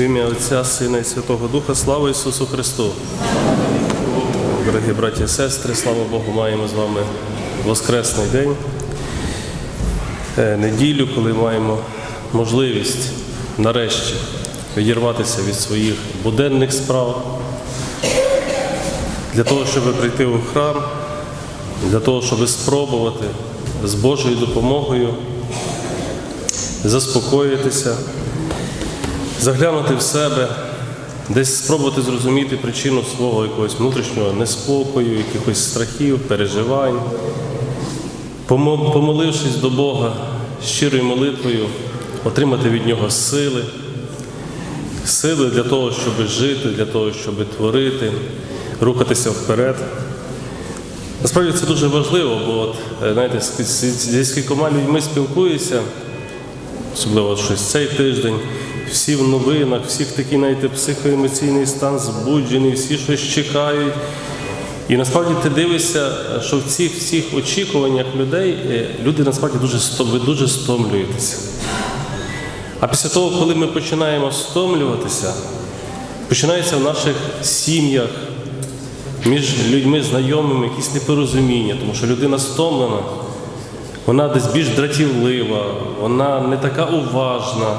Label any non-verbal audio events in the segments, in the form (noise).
В ім'я Отця, Сина і Святого Духа, слава Ісусу Христу! Дорогі браті і сестри, слава Богу, маємо з вами Воскресний день, неділю, коли маємо можливість нарешті відірватися від своїх буденних справ, для того, щоб прийти у храм, для того, щоб спробувати з Божою допомогою заспокоїтися заглянути в себе, десь спробувати зрозуміти причину свого якогось внутрішнього неспокою, якихось страхів, переживань, помолившись до Бога щирою молитвою, отримати від Нього сили, сили для того, щоб жити, для того, щоб творити, рухатися вперед. Насправді це дуже важливо, бо от, е, знаєте, зі скількома людьми спілкуюся, особливо щось цей тиждень, всі в новинах, всіх такий навіть психоемоційний стан збуджений, всі щось чекають. І насправді ти дивишся, що в цих всіх очікуваннях людей е, люди насправді дуже, ви дуже стомлюєтеся. А після того, коли ми починаємо стомлюватися, починається в наших сім'ях, між людьми знайомими якісь непорозуміння, тому що людина стомлена, вона десь більш дратівлива, вона не така уважна.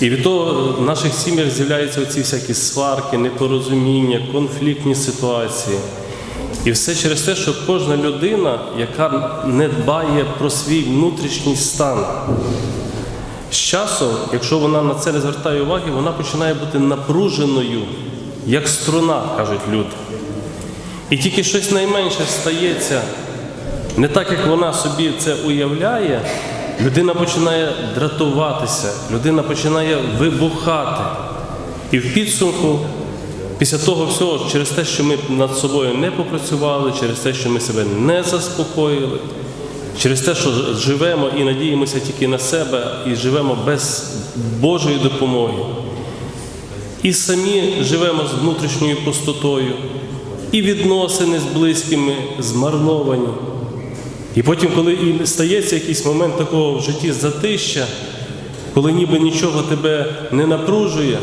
І від того в наших сім'ях з'являються оці всякі сварки, непорозуміння, конфліктні ситуації. І все через те, що кожна людина, яка не дбає про свій внутрішній стан, з часом, якщо вона на це не звертає уваги, вона починає бути напруженою, як струна, кажуть люди. І тільки щось найменше стається не так, як вона собі це уявляє, людина починає дратуватися, людина починає вибухати. І в підсумку, після того всього, через те, що ми над собою не попрацювали, через те, що ми себе не заспокоїли, через те, що живемо і надіємося тільки на себе, і живемо без Божої допомоги. І самі живемо з внутрішньою пустотою, і відносини з близькими змарновані. І потім, коли і стається якийсь момент такого в житті затища, коли ніби нічого тебе не напружує,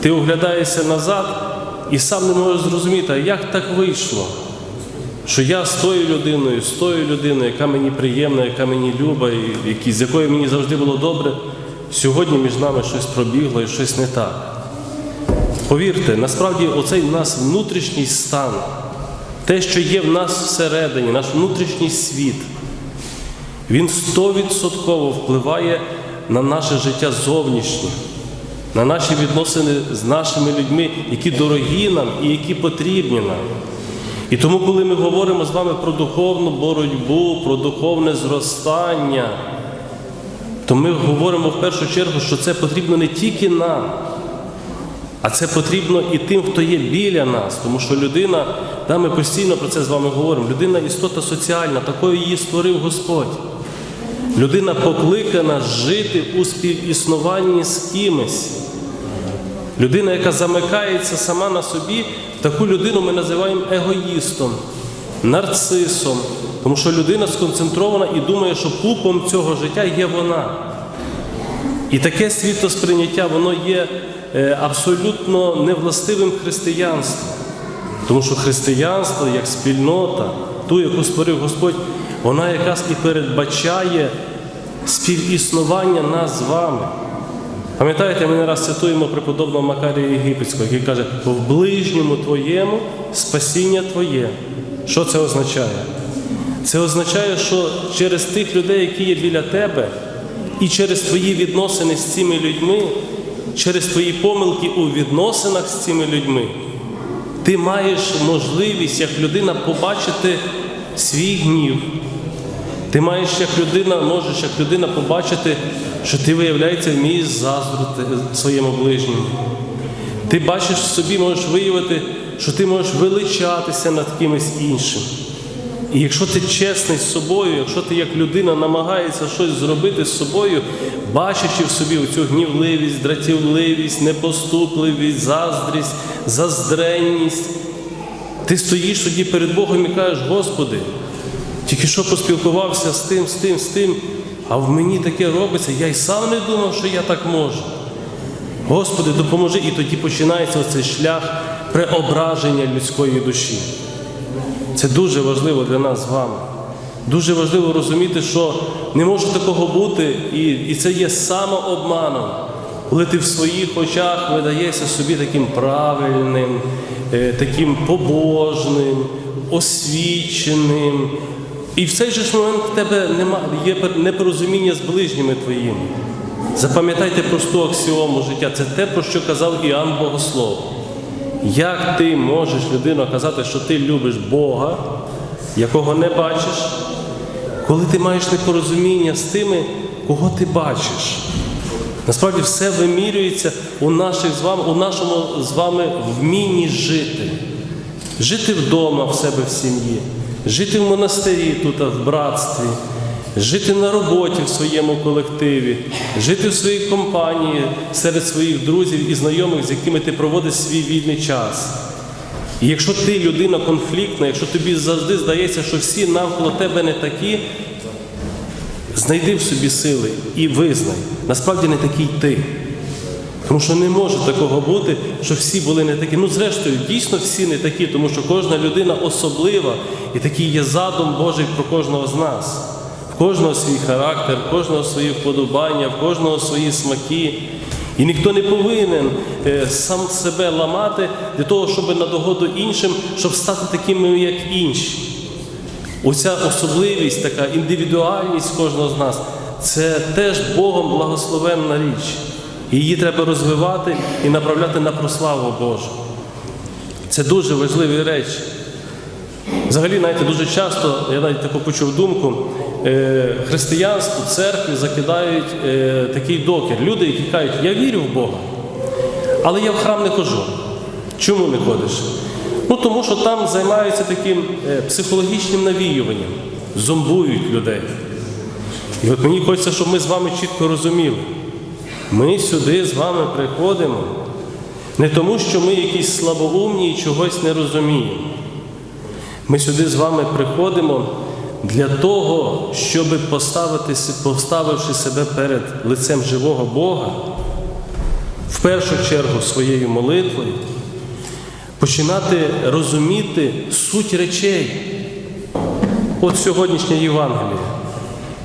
ти оглядаєшся назад і сам не можеш зрозуміти, як так вийшло, що я з тою людиною, з тою людиною, яка мені приємна, яка мені люба, і з якою мені завжди було добре, сьогодні між нами щось пробігло і щось не так. Повірте, насправді оцей у нас внутрішній стан, те, що є в нас всередині, наш внутрішній світ, він стовідсотково впливає на наше життя зовнішнє, на наші відносини з нашими людьми, які дорогі нам і які потрібні нам. І тому, коли ми говоримо з вами про духовну боротьбу, про духовне зростання, то ми говоримо в першу чергу, що це потрібно не тільки нам, а це потрібно і тим, хто є біля нас, тому що людина, да, ми постійно про це з вами говоримо, людина істота соціальна, такою її створив Господь. Людина покликана жити у співіснуванні з кимось. Людина, яка замикається сама на собі, таку людину ми називаємо егоїстом, нарцисом, тому що людина сконцентрована і думає, що пупом цього життя є вона. І таке світосприйняття, воно є е, абсолютно невластивим християнством. Тому що християнство як спільнота, ту, яку створив Господь, вона якраз і передбачає співіснування нас з вами. Пам'ятаєте, ми не раз цитуємо преподобного Макарія Єгипетського, який каже, в ближньому твоєму спасіння твоє. Що це означає? Це означає, що через тих людей, які є біля тебе, і через твої відносини з цими людьми, через твої помилки у відносинах з цими людьми, ти маєш можливість як людина побачити свій гнів. Ти маєш як людина, можеш як людина побачити, що ти, виявляється, вмієш заздрити своєму ближньому. Ти бачиш в собі, можеш виявити, що ти можеш величатися над кимось іншим. І якщо ти чесний з собою, якщо ти як людина намагаєшся щось зробити з собою, бачачи в собі оцю гнівливість, дратівливість, непоступливість, заздрість, заздренність, ти стоїш тоді перед Богом і кажеш, Господи, тільки що поспілкувався з тим, з тим, з тим, а в мені таке робиться, я й сам не думав, що я так можу. Господи, допоможи, і тоді починається оцей шлях преображення людської душі. Це дуже важливо для нас з вами. Дуже важливо розуміти, що не може такого бути, і, і це є самообманом, коли ти в своїх очах видаєшся собі таким правильним, е, таким побожним, освіченим. І в цей же ж момент в тебе нема, є непорозуміння з ближніми твоїми. Запам'ятайте просту аксіому життя. Це те, про що казав Іоанн Богослов. Як ти можеш людину казати, що ти любиш Бога, якого не бачиш, коли ти маєш непорозуміння з тими, кого ти бачиш? Насправді все вимірюється у наших з вами, у нашому з вами вмінні жити. Жити вдома в себе в сім'ї, жити в монастирі тут, в братстві, жити на роботі в своєму колективі, жити в своїй компанії серед своїх друзів і знайомих, з якими ти проводиш свій вільний час. І якщо ти людина конфліктна, якщо тобі завжди здається, що всі навколо тебе не такі, знайди в собі сили і визнай, насправді не такий ти. Тому що не може такого бути, що всі були не такі. Ну, зрештою, дійсно всі не такі, тому що кожна людина особлива, і такий є задум Божий про кожного з нас. В кожного свій характер, в кожного свої вподобання, в кожного свої смаки. І ніхто не повинен е, сам себе ламати для того, щоб на догоду іншим, щоб стати такими, як інші. Оця особливість, така індивідуальність кожного з нас це теж Богом благословенна річ. Її треба розвивати і направляти на прославу Божу. Це дуже важливі речі. Взагалі, знаєте, дуже часто, я навіть таку почув думку, е, християнство, церкві закидають е, такий докір. Люди, які кажуть, я вірю в Бога, але я в храм не ходжу. Чому не ходиш? Ну тому що там займаються таким е, психологічним навіюванням, зомбують людей. І от мені хочеться, щоб ми з вами чітко розуміли. Ми сюди з вами приходимо не тому, що ми якісь слабоумні і чогось не розуміємо. Ми сюди з вами приходимо для того, щоб поставивши себе перед лицем живого Бога, в першу чергу своєю молитвою, починати розуміти суть речей. От сьогоднішнє Євангеліє.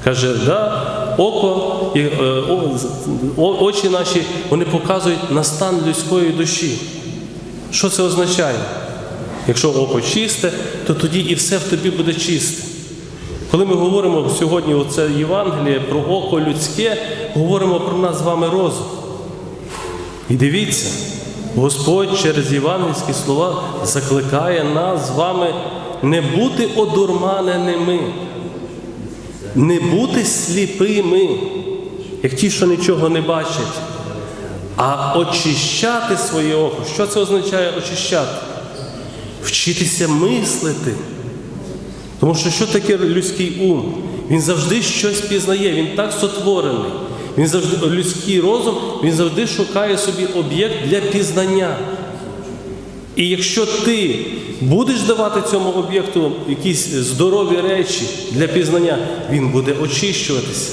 Каже, да, око, і, е, очі наші вони показують на стан людської душі. Що це означає? Якщо око чисте, то тоді і все в тобі буде чисте. Коли ми говоримо сьогодні оце Євангеліє про око людське, говоримо про нас з вами розум. І дивіться, Господь через євангельські слова закликає нас з вами не бути одурманеними, не бути сліпими, як ті, що нічого не бачать, а очищати своє око. Що це означає очищати? Вчитися мислити. Тому що що таке людський ум? Він завжди щось пізнає, він так сотворений. Він завжди людський розум, він завжди шукає собі об'єкт для пізнання. І якщо ти будеш давати цьому об'єкту якісь здорові речі для пізнання, він буде очищуватися.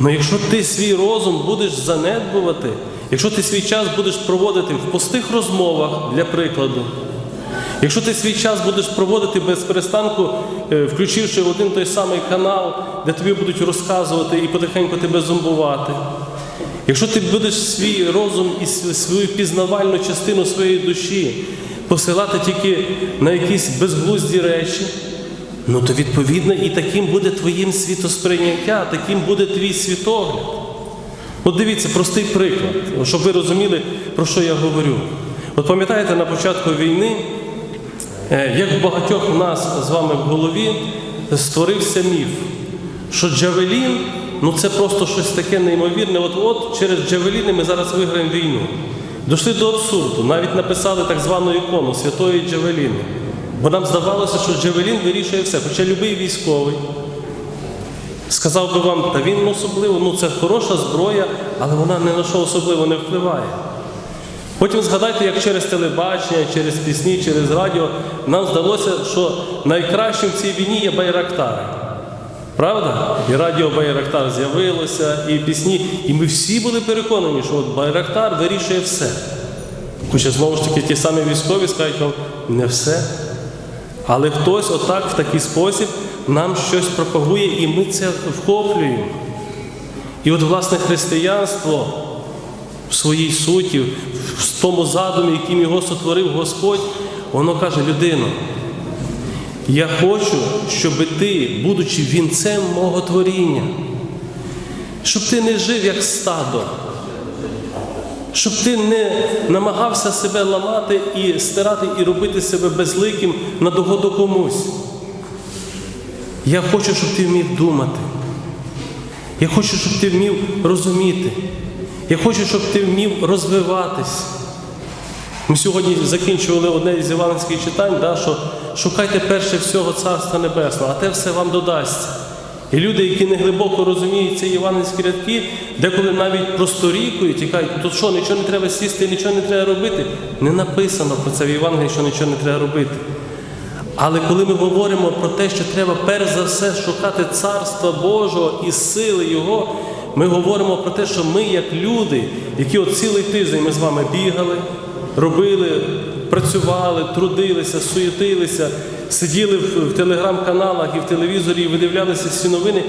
Але якщо ти свій розум будеш занедбувати, якщо ти свій час будеш проводити в пустих розмовах, для прикладу, якщо ти свій час будеш проводити без перестанку, е, включивши один той самий канал, де тобі будуть розказувати і потихеньку тебе зомбувати, якщо ти будеш свій розум і свою пізнавальну частину своєї душі посилати тільки на якісь безглузді речі, ну то відповідно і таким буде твоїм світосприйняття, таким буде твій світогляд. От дивіться, простий приклад, щоб ви розуміли, про що я говорю. От пам'ятаєте, на початку війни, е, як в багатьох у нас з вами в голові створився міф, що Джавелін ну це просто щось таке неймовірне. От от через Джавеліни ми зараз виграємо війну. Дошли до абсурду, навіть написали так звану ікону Святої Джавеліни. Бо нам здавалося, що Джевелін вирішує все. Хоча любий військовий сказав би вам, та він особливо, ну це хороша зброя, але вона ні на що особливо не впливає. Потім згадайте, як через телебачення, через пісні, через радіо нам здалося, що найкращим в цій війні є байрактари. Правда? І радіо Байрактар з'явилося, і пісні. І ми всі були переконані, що от Байрактар вирішує все. Хоча знову ж таки ті самі військові скажуть вам не все. Але хтось отак, в такий спосіб, нам щось пропагує, і ми це вхоплюємо. І от, власне, християнство в своїй суті, в тому задумі, яким його сотворив Господь, воно каже, людино, я хочу, щоб ти, будучи вінцем мого творіння, щоб ти не жив як стадо, щоб ти не намагався себе ламати і стирати і робити себе безликим на догоду комусь. Я хочу, щоб ти вмів думати. Я хочу, щоб ти вмів розуміти. Я хочу, щоб ти вмів розвиватись. Ми сьогодні закінчували одне із іванських читань, да, що шукайте перше всього Царства Небесного, а те все вам додасться. І люди, які не глибоко розуміють ці іванські рядки, деколи навіть просторікують і кажуть, тут що, нічого не треба сісти, нічого не треба робити. Не написано про це в Євангелії, що нічого не треба робити. Але коли ми говоримо про те, що треба перш за все шукати Царства Божого і сили Його, ми говоримо про те, що ми, як люди, які от цілий тиждень ми з вами бігали, робили, працювали, трудилися, суєтилися, сиділи в, телеграм-каналах і в телевізорі і видивлялися всі новини,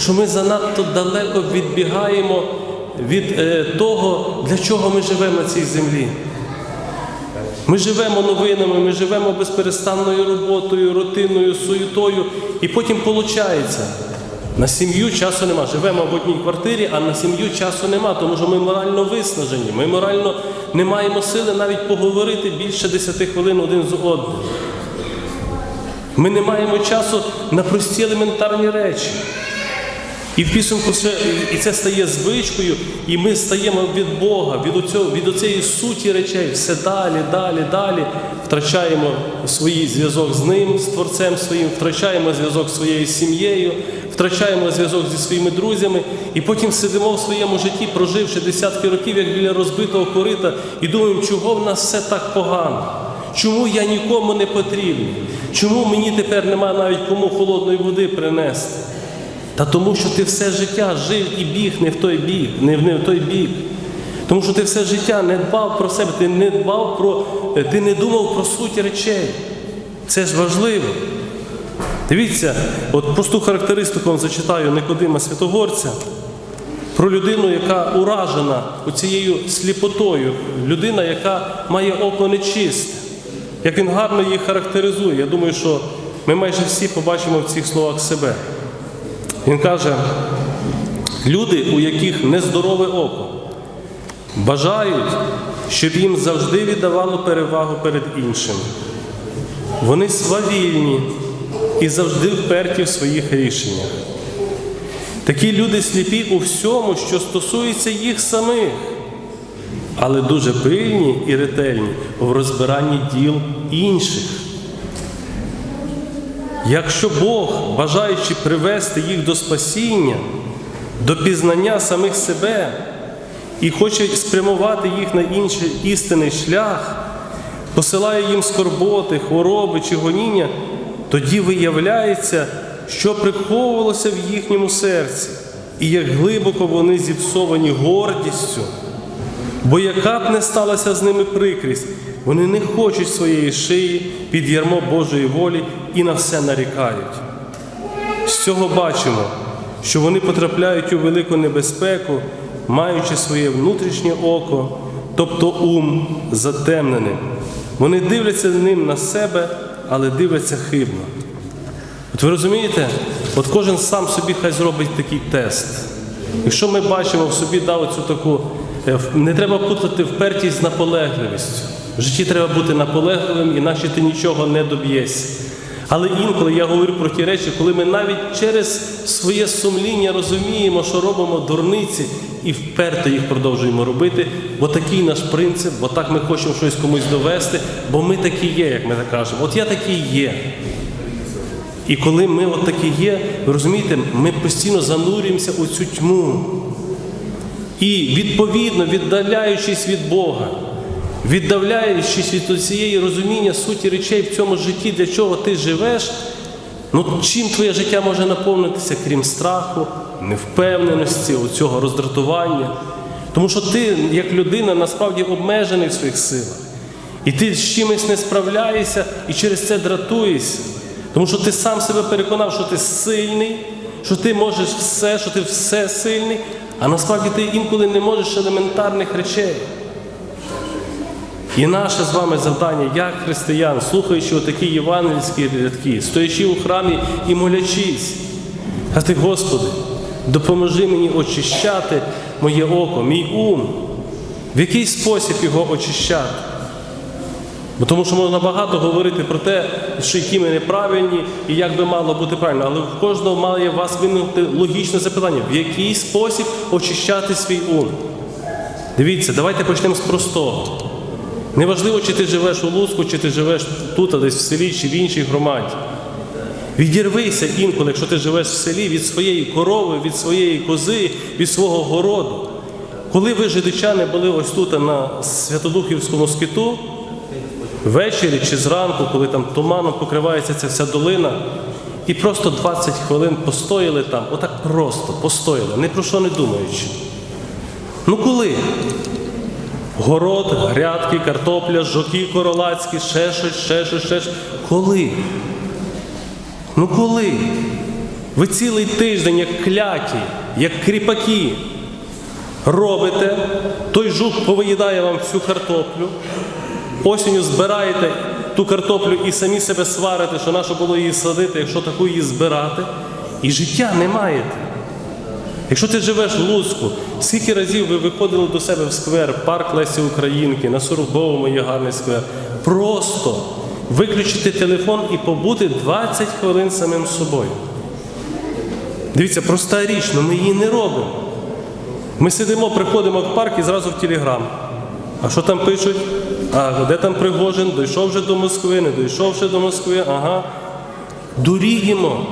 що ми занадто далеко відбігаємо від е, того, для чого ми живемо на цій землі. Ми живемо новинами, ми живемо безперестанною роботою, рутинною, суєтою, і потім виходить. На сім'ю часу нема. Живемо в одній квартирі, а на сім'ю часу нема, тому що ми морально виснажені. Ми морально не маємо сили навіть поговорити більше 10 хвилин один з одним. Ми не маємо часу на прості елементарні речі. І в підсумку це, і це стає звичкою, і ми стаємо від Бога, від, оцього, від оцієї суті речей, все далі, далі, далі. Втрачаємо свій зв'язок з ним, з Творцем своїм, втрачаємо зв'язок з своєю сім'єю, втрачаємо зв'язок зі своїми друзями, і потім сидимо в своєму житті, проживши десятки років, як біля розбитого корита, і думаємо, чого в нас все так погано. Чому я нікому не потрібний? Чому мені тепер нема навіть кому холодної води принести? Та тому, що ти все життя жив і біг не в той бік, не в, не в той бік. Тому що ти все життя не дбав про себе, ти не дбав про, ти не думав про суть речей. Це ж важливо. Дивіться, от просту характеристику вам зачитаю Никодима Святогорця про людину, яка уражена цією сліпотою, людина, яка має око нечисте. Як він гарно її характеризує, я думаю, що ми майже всі побачимо в цих словах себе. Він каже, люди, у яких нездорове око, бажають, щоб їм завжди віддавало перевагу перед іншим. Вони свавільні і завжди вперті в своїх рішеннях. Такі люди сліпі у всьому, що стосується їх самих, але дуже пильні і ретельні в розбиранні діл інших. Якщо Бог, бажаючи привести їх до спасіння, до пізнання самих себе і хоче спрямувати їх на інший істинний шлях, посилає їм скорботи, хвороби чи гоніння, тоді виявляється, що приховувалося в їхньому серці, і як глибоко вони зіпсовані гордістю. Бо яка б не сталася з ними прикрість, вони не хочуть своєї шиї під ярмо Божої волі і на все нарікають. З цього бачимо, що вони потрапляють у велику небезпеку, маючи своє внутрішнє око, тобто ум затемненим. Вони дивляться ним на себе, але дивляться хибно. От ви розумієте, от кожен сам собі хай зробить такий тест. Якщо ми бачимо в собі да, оцю таку, е, не треба путати впертість з наполегливістю. В житті треба бути наполегливим, іначе ти нічого не доб'єшся. Але інколи я говорю про ті речі, коли ми навіть через своє сумління розуміємо, що робимо дурниці, і вперто їх продовжуємо робити, бо такий наш принцип, бо так ми хочемо щось комусь довести, бо ми такі є, як ми так кажемо. От я такий є. І коли ми от такі є, ви розумієте, ми постійно занурюємося у цю тьму. І відповідно, віддаляючись від Бога, віддаляючись від цієї розуміння суті речей в цьому житті, для чого ти живеш, ну чим твоє життя може наповнитися, крім страху, невпевненості, цього роздратування. Тому що ти, як людина, насправді обмежений в своїх силах. І ти з чимось не справляєшся і через це дратуєшся. Тому що ти сам себе переконав, що ти сильний, що ти можеш все, що ти все сильний, а насправді ти інколи не можеш елементарних речей. І наше з вами завдання, як християн, слухаючи отакі євангельські рядки, стоячи у храмі і молячись, казати, Господи, допоможи мені очищати моє око, мій ум, в який спосіб його очищати. Бо тому що можна багато говорити про те, що які ми неправильні і як би мало бути правильно, але в кожного має вас виникнути логічне запитання, в який спосіб очищати свій ум. Дивіться, давайте почнемо з простого. Неважливо, чи ти живеш у Луцьку, чи ти живеш тут, а десь в селі, чи в іншій громаді. Відірвися інколи, якщо ти живеш в селі, від своєї корови, від своєї кози, від свого городу. Коли ви, жидичани, були ось тут на Святодухівському скиту, ввечері чи зранку, коли там туманом покривається ця вся долина, і просто 20 хвилин постояли там, отак просто постояли, ні про що не думаючи. Ну коли? Город, грядки, картопля, жоки королацькі, ще щось, ще щось, ще щось. Коли? Ну коли? Ви цілий тиждень, як кляті, як кріпаки, робите, той жук повиїдає вам всю картоплю, осінню збираєте ту картоплю і самі себе сварите, що нащо було її садити, якщо таку її збирати, і життя не маєте. Якщо ти живеш в Луцьку, скільки разів ви виходили до себе в сквер, парк Лесі Українки, на Сурговому є сквер. Просто виключити телефон і побути 20 хвилин самим собою. Дивіться, проста річ, але ми її не робимо. Ми сидимо, приходимо в парк і зразу в телеграм. А що там пишуть? А де там Пригожин? Дійшов вже до Москви, не дійшов ще до Москви. Ага. Дуріємо.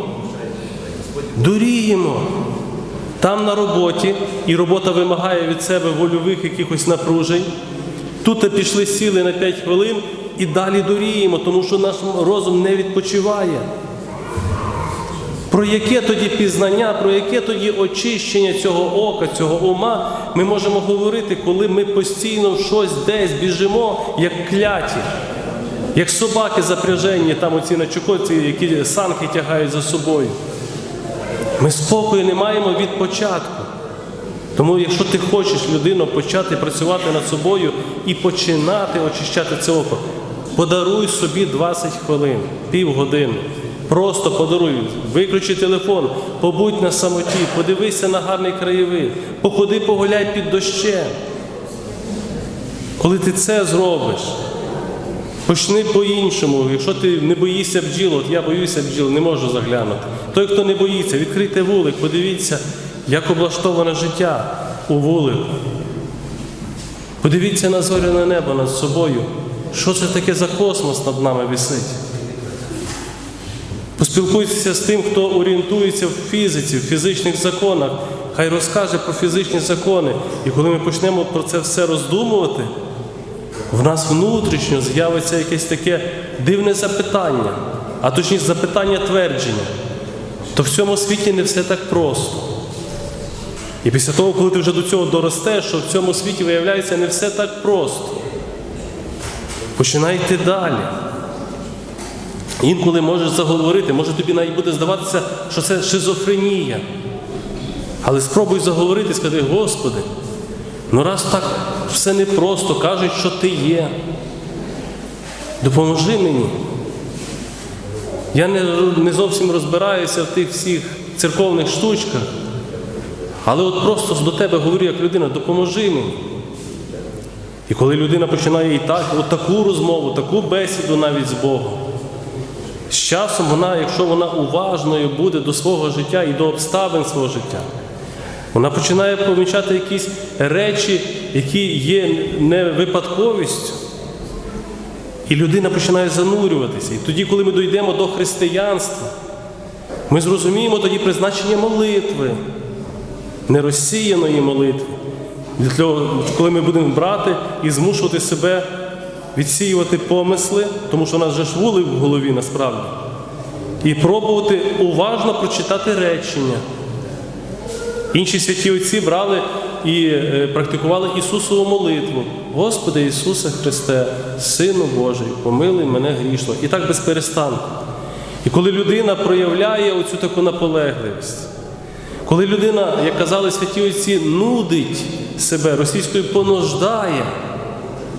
Дуріємо. Там на роботі, і робота вимагає від себе вольових якихось напружень. Тут пішли сіли на 5 хвилин і далі дуріємо, тому що наш розум не відпочиває. Про яке тоді пізнання, про яке тоді очищення цього ока, цього ума ми можемо говорити, коли ми постійно щось десь біжимо, як кляті, як собаки запряжені, там оці на чукоці, які санки тягають за собою. Ми спокою не маємо від початку. Тому, якщо ти хочеш людину почати працювати над собою і починати очищати це око, подаруй собі 20 хвилин, півгодини. Просто подаруй, виключи телефон, побудь на самоті, подивися на гарний краєвид, походи, погуляй під дощем. Коли ти це зробиш, Почни по-іншому. Якщо ти не боїшся бджіл, от я боюся бджіл, не можу заглянути. Той, хто не боїться, відкрийте вулик, подивіться, як облаштоване життя у вулику. Подивіться на зоряне небо над собою. Що це таке за космос над нами висить? Поспілкуйтеся з тим, хто орієнтується в фізиці, в фізичних законах. Хай розкаже про фізичні закони. І коли ми почнемо про це все роздумувати, в нас внутрішньо з'явиться якесь таке дивне запитання, а точніше запитання твердження. То в цьому світі не все так просто. І після того, коли ти вже до цього доростеш, що в цьому світі виявляється не все так просто. Починай йти далі. Інколи можеш заговорити, може тобі навіть буде здаватися, що це шизофренія. Але спробуй заговорити сказати, Господи, ну раз так все непросто, кажуть, що ти є. Допоможи мені. Я не, не зовсім розбираюся в тих всіх церковних штучках, але от просто до тебе говорю як людина, допоможи мені. І коли людина починає і так, от таку розмову, таку бесіду навіть з Богом, з часом вона, якщо вона уважною буде до свого життя і до обставин свого життя, Вона починає помічати якісь речі, які є не випадковістю. І людина починає занурюватися. І тоді, коли ми дійдемо до християнства, ми зрозуміємо тоді призначення молитви, нерозсіяної молитви. Для того, коли ми будемо брати і змушувати себе відсіювати помисли, тому що у нас же ж вули в голові насправді, і пробувати уважно прочитати речення. Інші святі отці брали і е, практикували Ісусову молитву. Господи Ісусе Христе, Сину Божий, помилуй мене грішно. І так без перестанку. І коли людина проявляє оцю таку наполегливість, коли людина, як казали святі отці, нудить себе російською понуждає,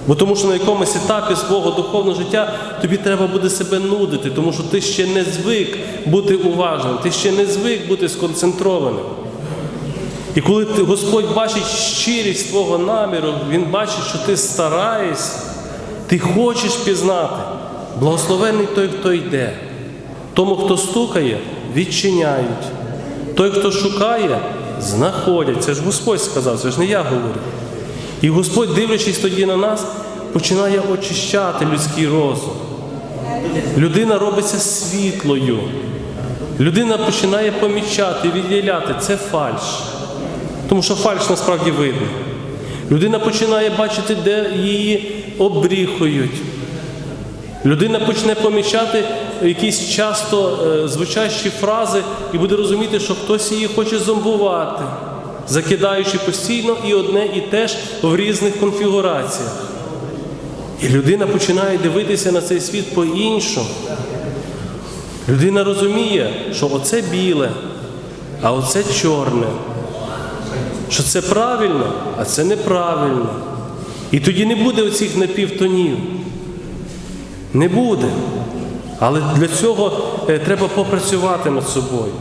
бо тому що на якомусь етапі свого духовного життя тобі треба буде себе нудити, тому що ти ще не звик бути уважним, ти ще не звик бути сконцентрованим. І коли ти, Господь бачить щирість твого наміру, Він бачить, що ти стараєшся, ти хочеш пізнати. Благословений той, хто йде. Тому, хто стукає, відчиняють. Той, хто шукає, знаходять. Це ж Господь сказав, це ж не я говорю. І Господь, дивлячись тоді на нас, починає очищати людський розум. Людина робиться світлою. Людина починає помічати, відділяти. Це фальш. Тому що фальш насправді видно. Людина починає бачити, де її обріхують. Людина почне помічати якісь часто е, звучащі фрази і буде розуміти, що хтось її хоче зомбувати, закидаючи постійно і одне і те ж в різних конфігураціях. І людина починає дивитися на цей світ по-іншому. Людина розуміє, що оце біле, а оце чорне. Що це правильно, а це неправильно. І тоді не буде оцих напівтонів. Не буде. Але для цього е, треба попрацювати над собою.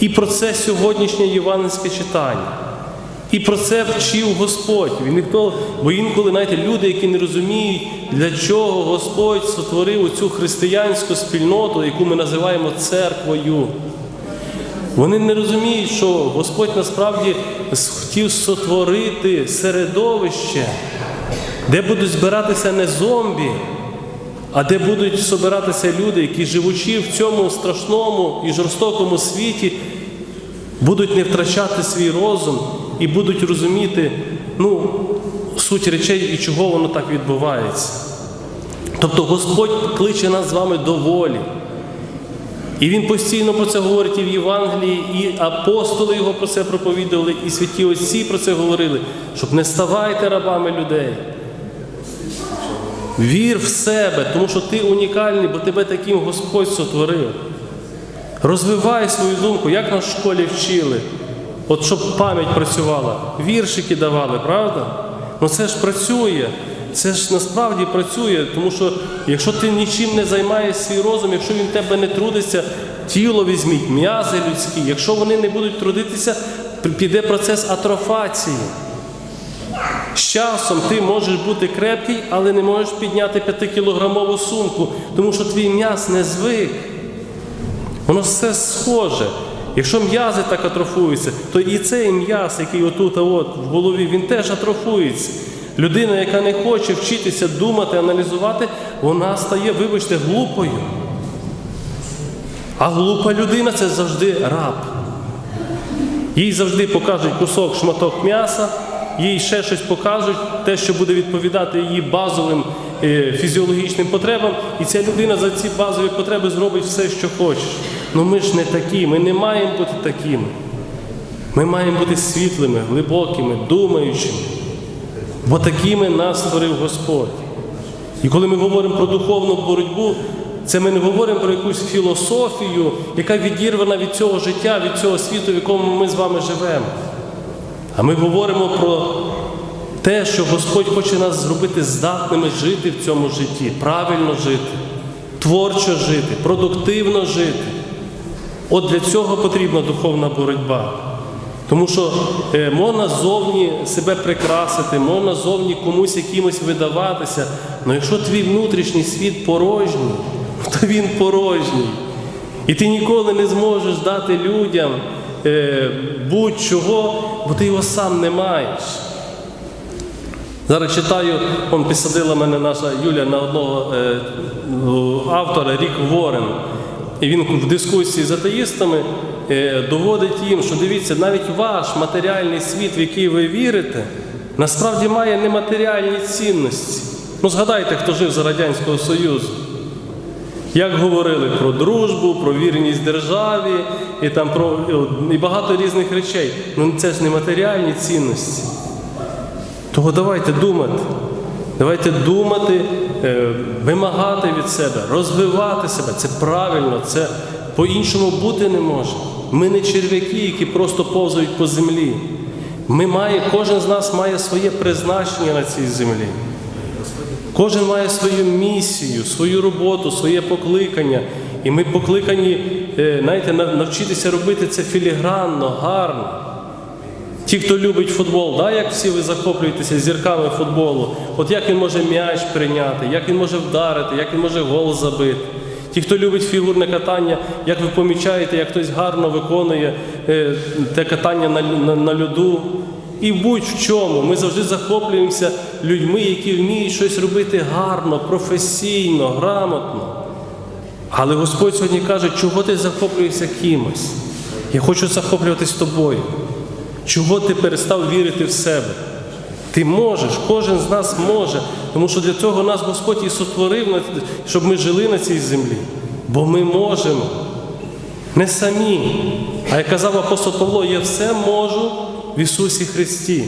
І про це сьогоднішнє євангельське читання. І про це вчив Господь. Він ніхто, бо інколи, знаєте, люди, які не розуміють, для чого Господь сотворив оцю християнську спільноту, яку ми називаємо церквою. Вони не розуміють, що Господь насправді хотів сотворити середовище, де будуть збиратися не зомбі, а де будуть збиратися люди, які живучи в цьому страшному і жорстокому світі, будуть не втрачати свій розум і будуть розуміти ну, суть речей і чого воно так відбувається. Тобто Господь кличе нас з вами до волі. І він постійно про це говорить і в Євангелії, і апостоли його про це проповідували, і святі отці про це говорили, щоб не ставайте рабами людей. Вір в себе, тому що ти унікальний, бо тебе таким Господь сотворив. Розвивай свою думку, як нас в школі вчили, от щоб пам'ять працювала, віршики давали, правда? Ну це ж працює. Це ж насправді працює, тому що якщо ти нічим не займаєш свій розум, якщо він тебе не трудиться, тіло візьміть, м'язи людські, якщо вони не будуть трудитися, піде процес атрофації. З часом ти можеш бути крепкий, але не можеш підняти 5-кілограмову сумку, тому що твій м'яз не звик. Воно все схоже. Якщо м'язи так атрофуються, то і цей м'яз, який отут, от, в голові, він теж атрофується. Людина, яка не хоче вчитися думати, аналізувати, вона стає, вибачте, глупою. А глупа людина це завжди раб. Їй завжди покажуть кусок шматок м'яса, їй ще щось покажуть, те, що буде відповідати її базовим е, фізіологічним потребам, і ця людина за ці базові потреби зробить все, що хоче. Ну ми ж не такі, ми не маємо бути такими. Ми маємо бути світлими, глибокими, думаючими. Бо такими нас створив Господь. І коли ми говоримо про духовну боротьбу, це ми не говоримо про якусь філософію, яка відірвана від цього життя, від цього світу, в якому ми з вами живемо. А ми говоримо про те, що Господь хоче нас зробити здатними жити в цьому житті, правильно жити, творчо жити, продуктивно жити. От для цього потрібна духовна боротьба. Тому що е, можна зовні себе прикрасити, можна зовні комусь якимось видаватися, але якщо твій внутрішній світ порожній, (laughs) то він порожній. І ти ніколи не зможеш дати людям е, будь-чого, бо ти його сам не маєш. Зараз читаю, он підсадила мене наша Юля на одного е, автора Рік Ворен. І він в дискусії з атеїстами доводить їм, що дивіться, навіть ваш матеріальний світ, в який ви вірите, насправді має нематеріальні цінності. Ну, згадайте, хто жив за Радянського Союзу. Як говорили про дружбу, про вірність державі і, там, про, і багато різних речей. Ну це ж не матеріальні цінності. Того давайте думати. Давайте думати, е, вимагати від себе, розвивати себе. Це правильно, це по-іншому бути не може. Ми не черв'яки, які просто повзають по землі. Ми має, кожен з нас має своє призначення на цій землі. Кожен має свою місію, свою роботу, своє покликання. І ми покликані, е, знаєте, навчитися робити це філігранно, гарно. Ті, хто любить футбол, да, як всі ви захоплюєтеся зірками футболу, от як він може м'яч прийняти, як він може вдарити, як він може гол забити. Ті, хто любить фігурне катання, як ви помічаєте, як хтось гарно виконує е, те катання на, на, на льоду. І будь-в чому ми завжди захоплюємося людьми, які вміють щось робити гарно, професійно, грамотно. Але Господь сьогодні каже, чого ти захоплюєшся кимось? Я хочу захоплюватись тобою. Чого ти перестав вірити в себе? Ти можеш, кожен з нас може, тому що для цього нас Господь і сотворив, щоб ми жили на цій землі. Бо ми можемо. Не самі. А як казав апостол Павло, я все можу в Ісусі Христі.